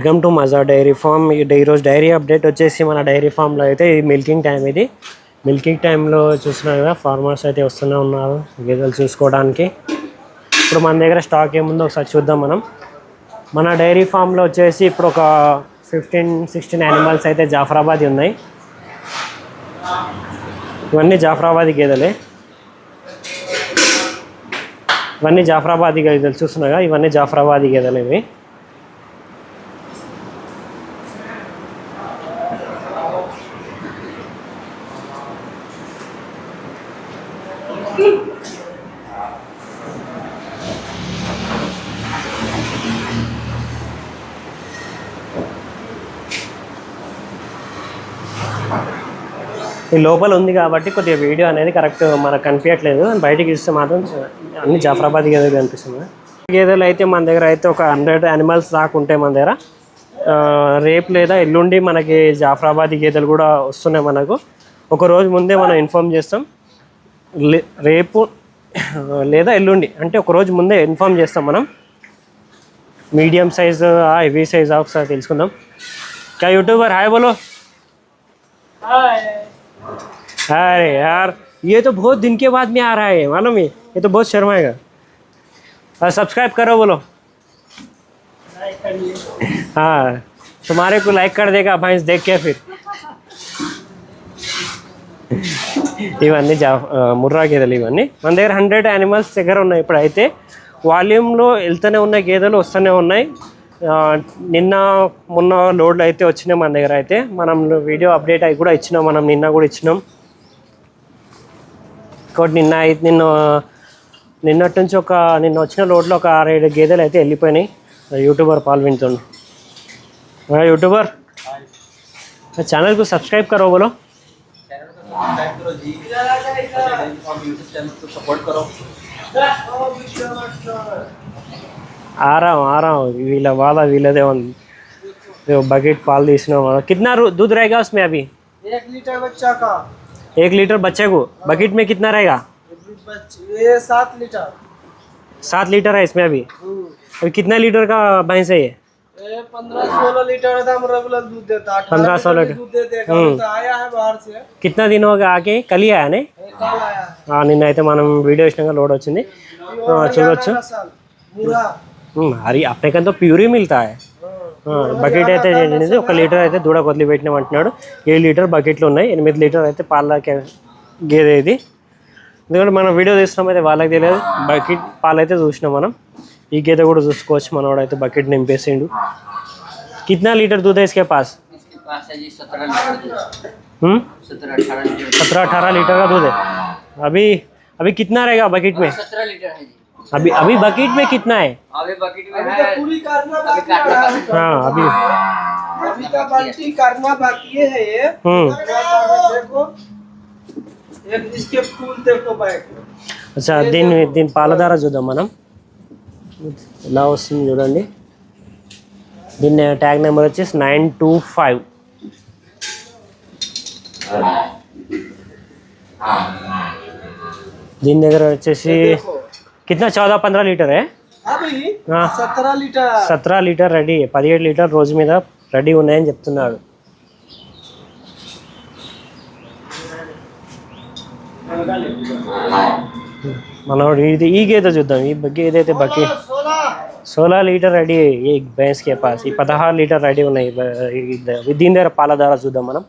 Welcome to Maja dairy farm. ఈరోజు dairy update వచ్చేసి మన డైరీ ఫామ్లో అయితే ఇది మిల్కింగ్ టైం ఇది. మిల్కింగ్ టైంలో చూస్తున్నారు కదా ఫార్మర్స్ అయితే వస్తూనే ఉన్నారు గేదెలు చూసుకోవడానికి. ఇప్పుడు మన దగ్గర స్టాక్ ఏముందో ఒకసారి చూద్దాం మనం. మన డైరీ ఫామ్లో వచ్చేసి ఇప్పుడు ఒక ఫిఫ్టీన్ సిక్స్టీన్ యానిమల్స్ అయితే జాఫరాబాద్ ఉన్నాయి. ఇవన్నీ జాఫరాబాదీ గేదెలే. ఇవన్నీ జాఫరాబాదీ గేదెలు చూస్తున్నాగా ఇవన్నీ జాఫరాబాదీ గేదెలు ఇవి. ఈ లోపల ఉంది కాబట్టి కొద్దిగా వీడియో అనేది కరెక్ట్ మనకు కనిపించట్లేదు. బయటికి ఇస్తే మాత్రం అన్ని జాఫరాబాద్ గేదెలు కనిపిస్తుంది. గేదెలు అయితే మన దగ్గర అయితే ఒక హండ్రెడ్ యానిమల్స్ దాకా ఉంటాయి మన దగ్గర. రేపు లేదా ఎల్లుండి మనకి జాఫరాబాద్ గేదెలు కూడా వస్తున్నాయి మనకు. ఒక రోజు ముందే మనం ఇన్ఫామ్ చేస్తాం. రేపు లేదా ఎల్లుండి అంటే ఒక రోజు ముందే ఇన్ఫామ్ చేస్తాం మనం మీడియం సైజ్ హెవీ సైజ్ ఒకసారి తెలుసుకుందాం क्या यूट्यूबर हाय बोलो अरे यार ये तो बहुत दिन के बाद में आ रहा है मालूम है ये तो बहुत शर्माएगा और सब्सक्राइब करो बोलो हाँ तुम्हारे को लाइक कर देगा भैंस देख के फिर ఇవన్నీ జా ముర్రా గేదెలు ఇవన్నీ. మన దగ్గర హండ్రెడ్ యానిమల్స్ దగ్గర ఉన్నాయి ఇప్పుడు అయితే వాల్యూమ్లో వెళ్తూనే ఉన్న గేదెలు వస్తూనే ఉన్నాయి. నిన్న మొన్న లోడ్లు అయితే వచ్చినాయి మన దగ్గర అయితే. మనం వీడియో అప్డేట్ అయి కూడా ఇచ్చినాం మనం నిన్న కూడా ఇచ్చినాం. ఇంకోటి నిన్న అయితే నిన్న నిన్నటి నుంచి ఒక నిన్న వచ్చిన లోడ్లో ఒక ఆరేడు గేదెలు అయితే వెళ్ళిపోయినాయి. యూట్యూబర్ పాల్వింతో యూట్యూబర్ ఛానల్కు సబ్స్క్రైబ్ కరో బోలో. यूट्यूब चैनल को सपोर्ट करो आ रहा हूँ आ रहा हूँ वीला वाला वीला बकेट पाल दी इसने वाला। कितना दूध रहेगा उसमें अभी? एक लीटर बच्चा का। एक लीटर बच्चे को? बकेट में कितना रहेगा? ये सात लीटर। सात लीटर है इसमें अभी? हम्म। अभी कितना लीटर का भैंस है ये? पंद्रह सोलह लीटर एकदम रेगुलर दूध देता है 15 16 लीटर दूध देते हैं कभी तो आया है बाहर से ये कितना दिन हो गया आके कल ही आया नहीं कल आया है ఆ, నిన్న అయితే మనం వీడియో ఇచ్చినాక లోడ్ వచ్చింది ఆ, చూడొచ్చు नस्ल मुरा ఉమ్, హరి అప్పటికంతా ప్యూరీ మిల్తా है బకెట్ అయితే ఏంటిది ఒక లీటర్ అయితే దూడ వదిలి పెట్టినాం అంటున్నాడు ఏడు లీటర్ బకెట్లు ఉన్నాయి ఎనిమిది లీటర్ అయితే పాల కే- గేదె ఇది ఎందుకంటే మనం వీడియో తీస్తున్నాం అయితే వాళ్ళకి తెలియదు బకెట్ పాలు అయితే చూసినాం మనం ఈ గేదె కూడా చూసుకోవచ్చు మనవాడు అయితే బకెట్ నింపేసిండు कितना लीटर दूध है इसके पास इसके पास है जी सत्रह लीटर दूध हम्म सत्रह अठारह लीटर सत्रह अठारह लीटर का दूध है अभी अभी कितना रहेगा बकेट में सत्रह लीटर है जी अभी अभी बकेट में कितना है अभी बकेट में अभी है तो पूरी करना अभी बाकी काटना है बाकी हाँ अभी अभी तो बाल्टी करना बाकी है ये हम्म देखो एक इसके फूल देखो बैग అచ్చా దీని దీని పాలధార చూద్దాం మనం ఎలా వస్తుంది చూడండి. దీని ట్యాగ్ నెంబర్ వచ్చేసి నైన్ టూ ఫైవ్ దీని దగ్గర వచ్చేసి కిतना చౌద పంద్రహ లీటర్? సతరా లీటర్. Litre ready. పదిహేడు లీటర్ రోజు మీద రెడీ ఉన్నాయని చెప్తున్నాడు. Thank you. మనోడు ఇది ఈ గేద చూద్దాం. ఈ గేద అయితే బకి. సోలా లీటర్ రెడీ ఈ బైన్స్కే పాస్. ఈ పదహారు లీటర్ రెడీ ఉన్నాయి. దీని దగ్గర పాల ధర చూద్దాం మనం.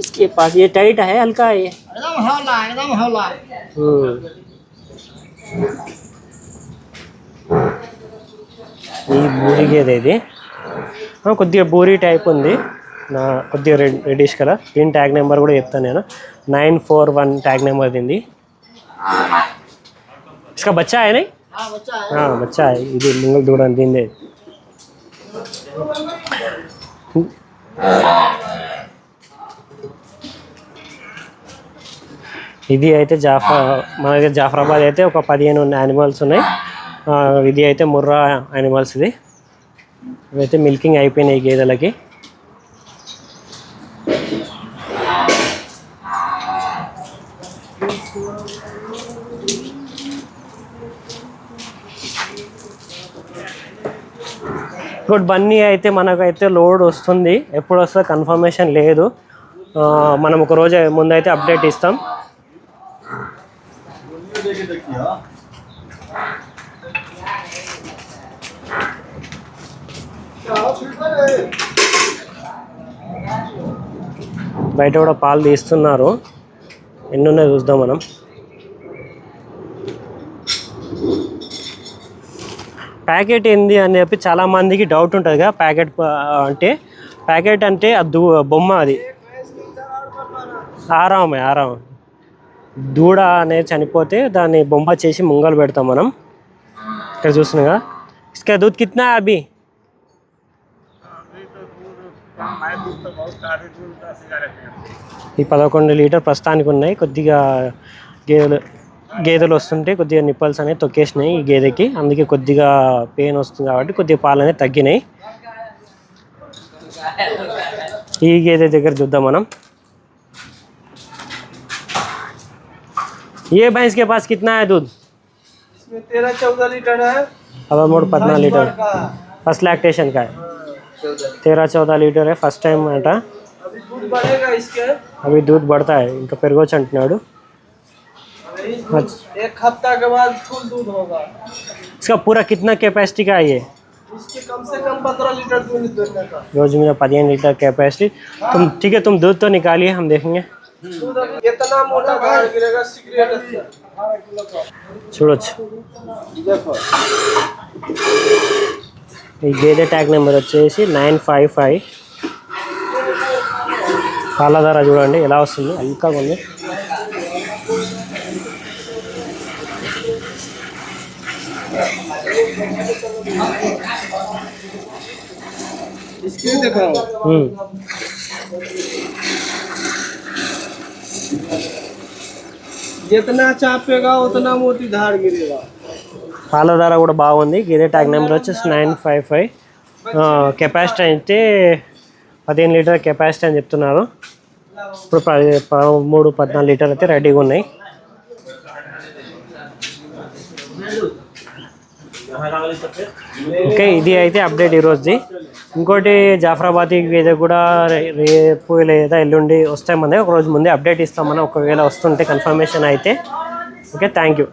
ఇస్కే పాస్. ఏ టైట్ है హల్కా है ఈ బూరి గేదె ఇది. కొద్దిగా బూరి టైప్ ఉంది. నా కొద్దిగా రెడ్ రెడ్డిష్ కలర్. దీని ట్యాగ్ నెంబర్ కూడా చెప్తాను నేను. Nine four one tag number దింది. इसका बच्चा है नहीं हाँ बच्चा है हाँ बच्चा है ఇది ముంగల్ దూడని దీనిదే ఇది అయితే జాఫా మన దగ్గర జాఫరాబాద్ అయితే ఒక పదిహేను యానిమల్స్ ఉన్నాయి ఆ, ఇది అయితే ముర్రా యానిమల్స్ ఇది ఇవైతే మిల్కింగ్ అయిపోయినాయి ఈ గేదెలకి ఇంకోటి బన్నీ అయితే మనకైతే లోడ్ వస్తుంది. ఎప్పుడు వస్తుందో కన్ఫర్మేషన్ లేదు. మనం ఒక రోజు ముందైతే అప్డేట్ ఇస్తాం. బయట కూడా పాలు తీస్తున్నారు. ఎన్ని చూద్దాం మనం. ప్యాకెట్ ఏంది అని చెప్పి చాలా మందికి డౌట్ ఉంటుంది కదా ప్యాకెట్ అంటే ప్యాకెట్ అంటే అది బొమ్మ అది. ఆరామే ఆరామ. దూడ అనేది చనిపోతే దాన్ని బొమ్మ చేసి ముంగలు పెడతాం మనం. ఇక్కడ చూస్తున్నాగా ఇసుక దూద్ కిత్నా అభి? ఈ పదకొండు లీటర్ ప్రస్తుతానికి ఉన్నాయి. కొద్దిగా గేదెలు గేదెలు వస్తుంటే కొద్దిగా నిప్పల్స్ అనేవి తొక్కేసినాయి ఈ గేదెకి అందుకే కొద్దిగా పెయిన్ వస్తుంది కాబట్టి కొద్దిగా పాలు అనేవి తగ్గినాయి ఈ గేదె దగ్గర చూద్దాం మనం ये भैंस के पास कितना है दूध इसमें तेरह चौदह लीटर है పదమూడు పద్నాలుగు లీటర్ का ఫస్ట్ లాక్టేషన్ का है तेरह चौदह लीटर है ఫస్ట్ టైం అంట अभी दूध बढ़ेगा इसके అవి దూద్ పడతా ఇంకా పెరగొచ్చు అంటున్నాడు अभी दूध एक हफ्ता के बाद फुल दूध होगा इसका पूरा कितना कैपेसिटी का है ये इसके कम से कम पंद्रह लीटर दूध देने का रोज में पदिहन लीटर कैपेसिटी तुम ठीक है तुम दूध तो निकालिए हम देखेंगे दूध अभी इतना मोटा बाहर गिरेगा सिगरेट చూడొచ్చు देखो ఈ గేదె ట్యాగ్ నెంబర్ వచ్చేసి నైన్ ఫైవ్ ఫైవ్ పాల ధర చూడండి ఎలా వస్తుంది అల్కాగా ఉంది इसके दिखाओ ఉమ్. जितना चापेगा उतना मोटी धार गिरेगा పాల ధర కూడా బాగుంది గేదె ట్యాగ్ నెంబర్ వచ్చేసి నైన్ ఫైవ్ ఫైవ్ కెపాసిటీ అయితే పదిహేను లీటర్ కెపాసిటీ అని చెప్తున్నారు ఇప్పుడు పది పదమూడు పద్నాలుగు లీటర్ అయితే రెడీగా ఉన్నాయి ఓకే ఇది అయితే అప్డేట్ ఈరోజుది. ఇంకోటి జాఫరాబాద్ గేదె కూడా రేపు లేదా ఎల్లుండి వస్తామని ఒక రోజు ముందే అప్డేట్ ఇస్తామని ఒకవేళ వస్తుంటే కన్ఫర్మేషన్ అయితే. Okay thank you